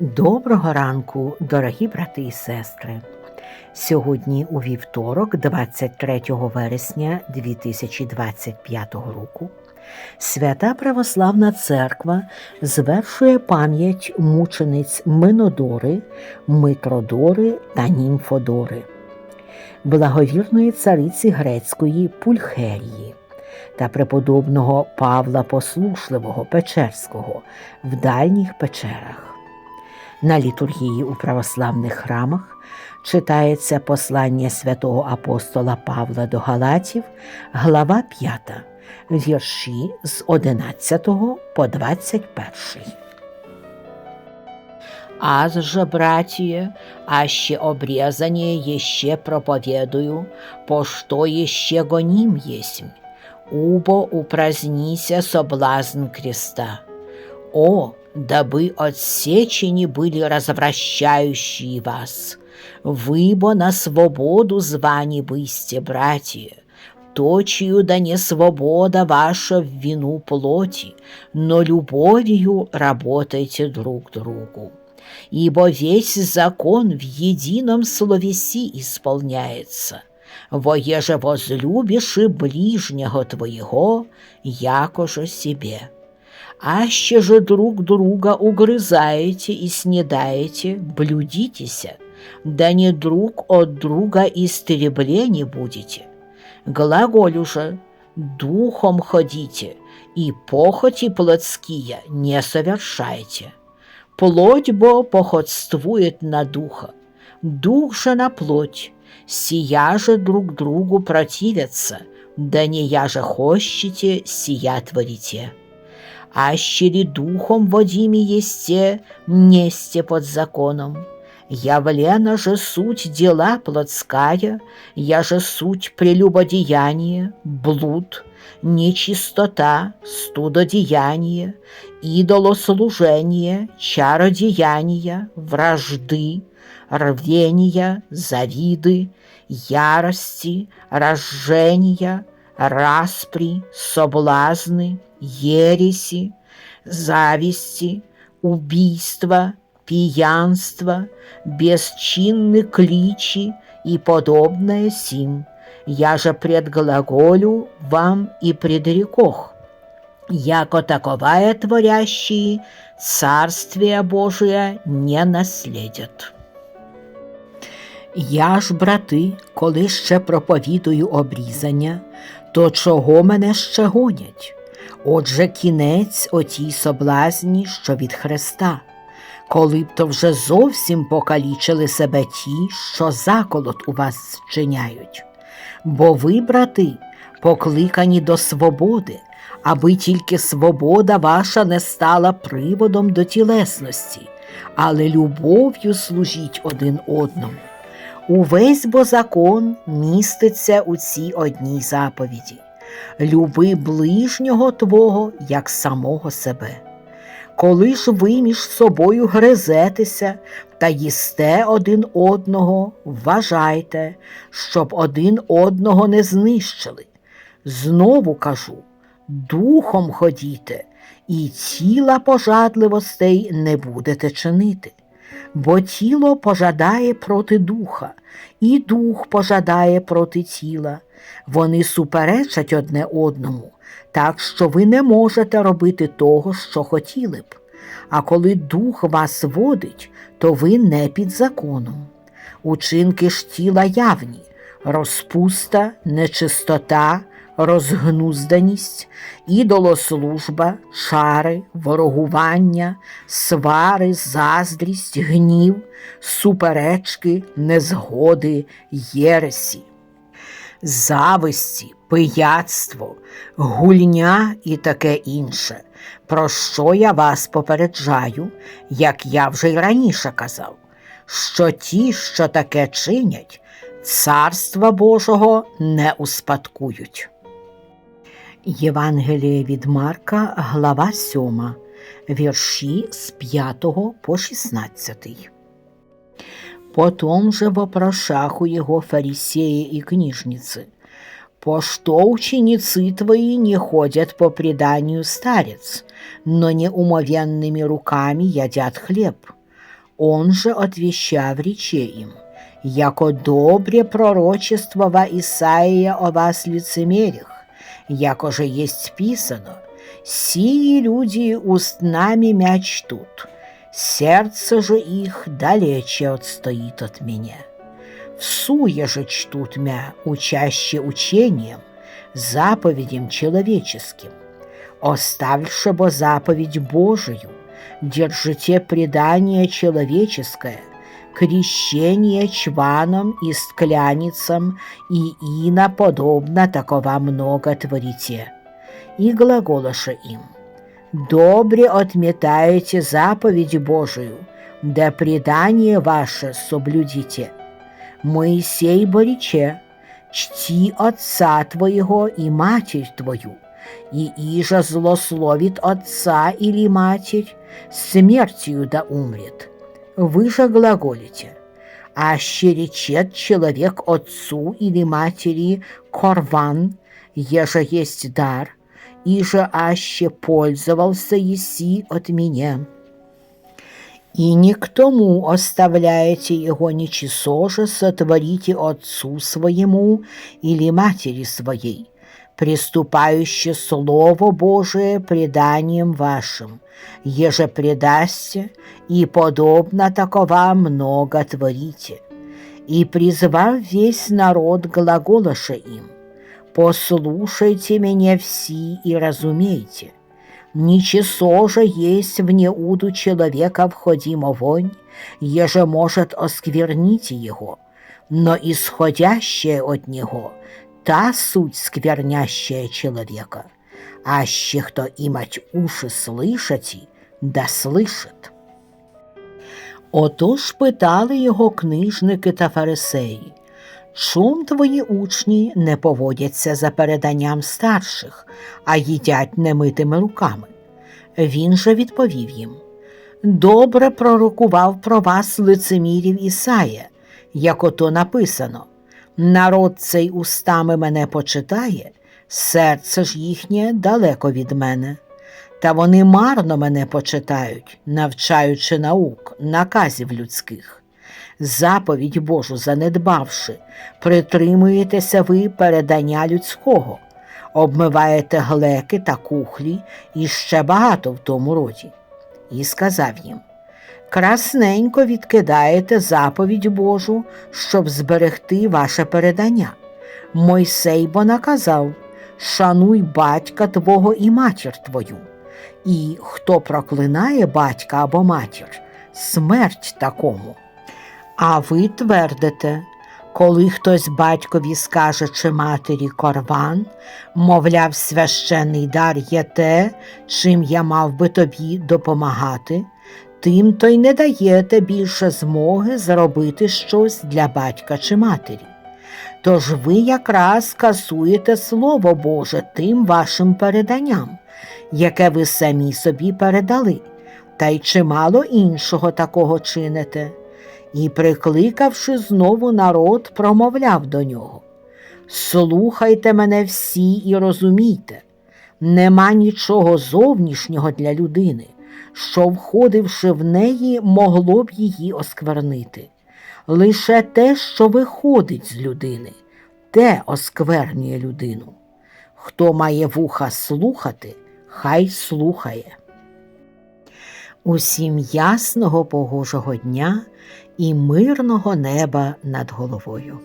Доброго ранку, дорогі брати і сестри. Сьогодні у вівторок, 23 вересня 2025 року, Свята Православна Церква звершує пам'ять мучениць Минодори, Митродори та Німфодори, благовірної цариці грецької Пульхерії та преподобного Павла Послушливого Печерського в дальніх печерах. На літургії у православних храмах читається послання святого апостола Павла до Галатів, глава 5, вірші з 11 по 21. Аз же, братья, аще обрезание еще проповедую, по что еще гоним есмь, убо упразднися соблазн креста. О, дабы отсечени были развращающие вас, вы бо на свободу звани бысте, братья, точию да не свобода ваша в вину плоти, но любовью работайте друг другу. Ибо весь закон в едином словеси исполняется. Воеже возлюбишь и ближнего твоего, якоже себе. Аще же друг друга угрызаете и снедаете, блюдитеся, да не друг от друга истреблени будете. Глаголю же, духом ходите, и похоти плотские не совершайте. Плоть бо походствует на духа, дух же на плоть, сия же друг другу противятся, да не я же хощите, сия творите ащери духом водими есте, несте под законом. Явлена же суть дела плотская, я же суть прелюбодеяние, блуд, нечистота, студодеяние, идолослужение, чародеяния, вражды, рвения, завиды, ярости, разжения, распри, соблазны, ереси, зависти, убийства, пьянства, бесчинны кличи и подобное сим. Я же предглаголю вам и предрекох, яко таковая творящие Царствие Божие не наследят. Я ж, брати, коли ще проповідую обрізання, то чого мене ще гонять? Отже, кінець отій соблазні, що від Христа, коли б то вже зовсім покалічили себе ті, що заколот у вас вчиняють. Бо ви, брати, покликані до свободи, аби тільки свобода ваша не стала приводом до тілесності, але любов'ю служіть один одному. Увесь бо закон міститься у цій одній заповіді люби ближнього твого як самого себе. Коли ж ви між собою гризетеся та їсте один одного, вважайте, щоб один одного не знищили. Знову кажу духом ходіте, і тіла пожадливостей не будете чинити. Бо тіло пожадає проти духа, і дух пожадає проти тіла. Вони суперечать одне одному, так що ви не можете робити того, що хотіли б. А коли дух вас водить, то ви не під законом. Учинки ж тіла явні, розпуста, нечистота, розгнузданість, ідолослужба, шари, ворогування, свари, заздрість, гнів, суперечки, незгоди, єресі. Зависті, пияцтво, гульня і таке інше, про що я вас попереджаю, як я вже й раніше казав, що ті, що таке чинять, царства Божого не успадкують. Євангеліє від Марка, глава 7, вірші з 5 по 16. Потом же вопрошах у его фарисеи и книжницы, «По что ученицы твои не ходят по преданию старец, но неумовенными руками едят хлеб? Он же отвещав рече им, яко добре пророчествова Исаия о вас лицемерях, яко же есть писано, сии люди устнами мя чтут, сердце же их далече отстоит от меня. Всуе же чтут мя, учаще учением, заповедям человеческим, оставивши бо заповедь Божию, держите предание человеческое, крещение чваном и скляницам, и ино подобно такова много творите. И глаголоша им, «Добре отметаете заповедь Божию, да предание ваше соблюдите. Моисей борече, чти отца твоего и матерь твою, и иже злословит отца или матерь, смертью да умрет. Вы же глаголите, аще речет человек отцу или матери корван, еже есть дар, иже аще пользовался еси от меня. И не к тому оставляете его ничего же сотворите отцу своему или матери своей, приступающее Слово Божие преданием вашим, еже предасте, и подобно такова много творите. И призвав весь народ глаголоша им, «Послушайте меня все и разумейте, Ничего же есть в неуду человека входим вонь, еже может осквернить его, но исходящее от него та суть сквернящая человека, аще кто имать уши слышати, да слышит. Отож питали його книжники та фарисеї, чом твої учні не поводяться за переданням старших, а їдять немитими руками? Він же відповів їм Добре пророкував про вас лицемірів Ісая, як ото написано. Народ цей устами мене почитає, серце ж їхнє далеко від мене. Та вони марно мене почитають, навчаючи наук, наказів людських. Заповідь Божу занедбавши, притримуєтеся ви передання людського, обмиваєте глеки та кухлі і ще багато в тому роді. І сказав їм красненько відкидаєте заповідь Божу, щоб зберегти ваше передання. Мойсей бо наказав шануй батька твого і матір твою. І хто проклинає батька або матір, смерть такому. А ви твердите, коли хтось батькові скаже чи матері корван, мовляв, священний дар є те, чим я мав би тобі допомагати, тим то й не даєте більше змоги зробити щось для батька чи матері. Тож ви якраз касуєте Слово Боже тим вашим переданням, яке ви самі собі передали, та й чимало іншого такого чините. І, прикликавши знову народ, промовляв до нього Слухайте мене всі і розумійте, нема нічого зовнішнього для людини що, входивши в неї, могло б її осквернити. Лише те, що виходить з людини, те осквернює людину. Хто має вуха слухати, хай слухає. Усім ясного погожого дня і мирного неба над головою.